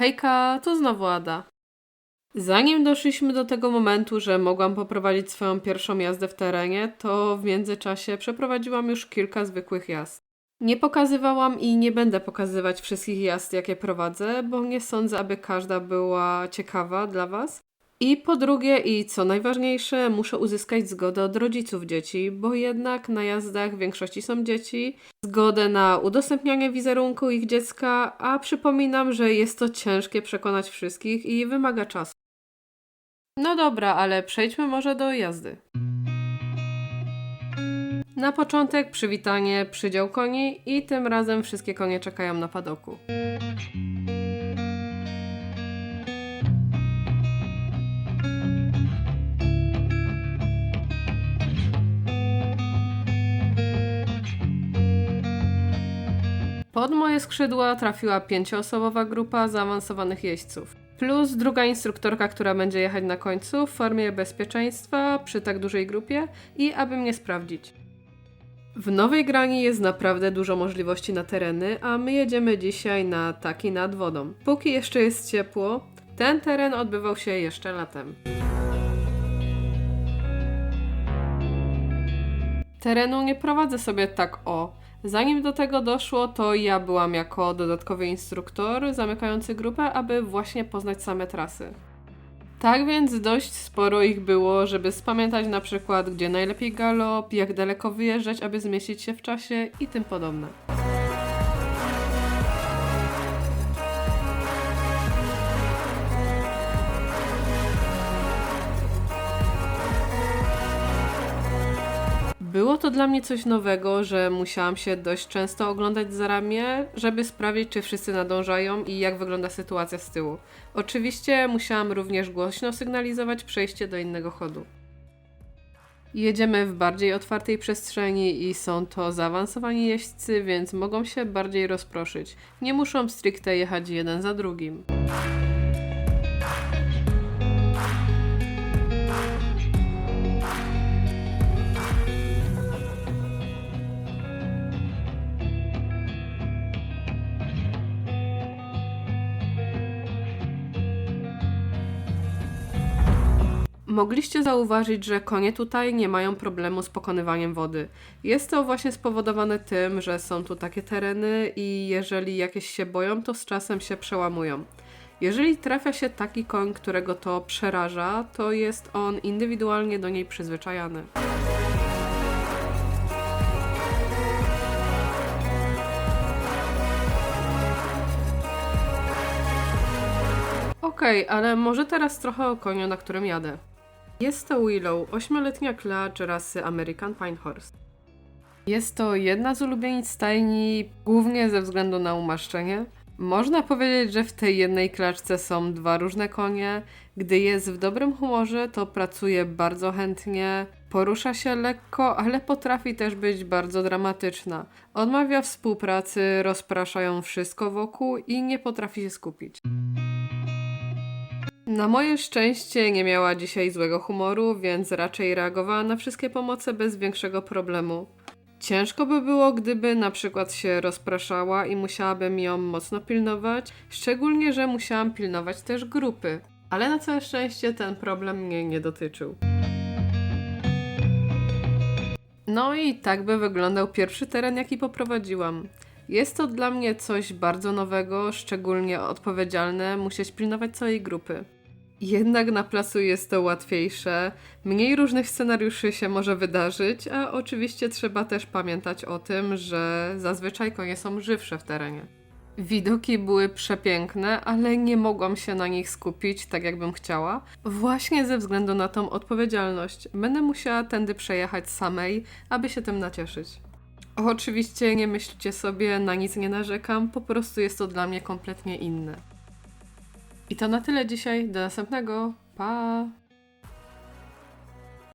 Hejka, to znowu Ada. Zanim doszliśmy do tego momentu, że mogłam poprowadzić swoją pierwszą jazdę w terenie, to w międzyczasie przeprowadziłam już kilka zwykłych jazd. Nie pokazywałam i nie będę pokazywać wszystkich jazd, jakie prowadzę, bo nie sądzę, aby każda była ciekawa dla Was. I po drugie, i co najważniejsze, muszę uzyskać zgodę od rodziców dzieci, bo jednak na jazdach w większości są dzieci, zgodę na udostępnianie wizerunku ich dziecka, a przypominam, że jest to ciężkie przekonać wszystkich i wymaga czasu. No dobra, ale przejdźmy może do jazdy. Na początek przywitanie, przydział koni i tym razem wszystkie konie czekają na padoku. Pod moje skrzydła trafiła pięcioosobowa grupa zaawansowanych jeźdźców. Plus druga instruktorka, która będzie jechać na końcu w formie bezpieczeństwa przy tak dużej grupie i aby mnie sprawdzić. W nowej grani jest naprawdę dużo możliwości na tereny, a my jedziemy dzisiaj na taki nad wodą. Póki jeszcze jest ciepło, ten teren odbywał się jeszcze latem. Terenu nie prowadzę sobie tak o. Zanim do tego doszło, to ja byłam jako dodatkowy instruktor zamykający grupę, aby właśnie poznać same trasy. Tak więc dość sporo ich było, żeby spamiętać na przykład, gdzie najlepiej galop, jak daleko wyjeżdżać, aby zmieścić się w czasie i tym podobne. Było to dla mnie coś nowego, że musiałam się dość często oglądać za ramię, żeby sprawdzić, czy wszyscy nadążają i jak wygląda sytuacja z tyłu. Oczywiście musiałam również głośno sygnalizować przejście do innego chodu. Jedziemy w bardziej otwartej przestrzeni i są to zaawansowani jeźdźcy, więc mogą się bardziej rozproszyć. Nie muszą stricte jechać jeden za drugim. Mogliście zauważyć, że konie tutaj nie mają problemu z pokonywaniem wody. Jest to właśnie spowodowane tym, że są tu takie tereny i jeżeli jakieś się boją, to z czasem się przełamują. Jeżeli trafia się taki koń, którego to przeraża, to jest on indywidualnie do niej przyzwyczajany. Okej, ale może teraz trochę o koniu, na którym jadę. Jest to Willow, ośmioletnia klacz rasy American Pinehorse. Jest to jedna z ulubienic stajni, głównie ze względu na umaszczenie. Można powiedzieć, że w tej jednej klaczce są dwa różne konie. Gdy jest w dobrym humorze, to pracuje bardzo chętnie, porusza się lekko, ale potrafi też być bardzo dramatyczna. Odmawia współpracy, rozprasza ją wszystko wokół i nie potrafi się skupić. Na moje szczęście nie miała dzisiaj złego humoru, więc raczej reagowała na wszystkie pomoce bez większego problemu. Ciężko by było, gdyby na przykład się rozpraszała i musiałabym ją mocno pilnować, szczególnie, że musiałam pilnować też grupy. Ale na całe szczęście ten problem mnie nie dotyczył. No i tak by wyglądał pierwszy teren, jaki poprowadziłam. Jest to dla mnie coś bardzo nowego, szczególnie odpowiedzialne, musieć pilnować całej grupy. Jednak na placu jest to łatwiejsze, mniej różnych scenariuszy się może wydarzyć, a oczywiście trzeba też pamiętać o tym, że zazwyczaj konie są żywsze w terenie. Widoki były przepiękne, ale nie mogłam się na nich skupić tak, jakbym chciała, właśnie ze względu na tą odpowiedzialność. Będę musiała tędy przejechać samej, aby się tym nacieszyć. Oczywiście nie myślcie sobie, na nic nie narzekam, po prostu jest to dla mnie kompletnie inne. I to na tyle dzisiaj. Do następnego. Pa!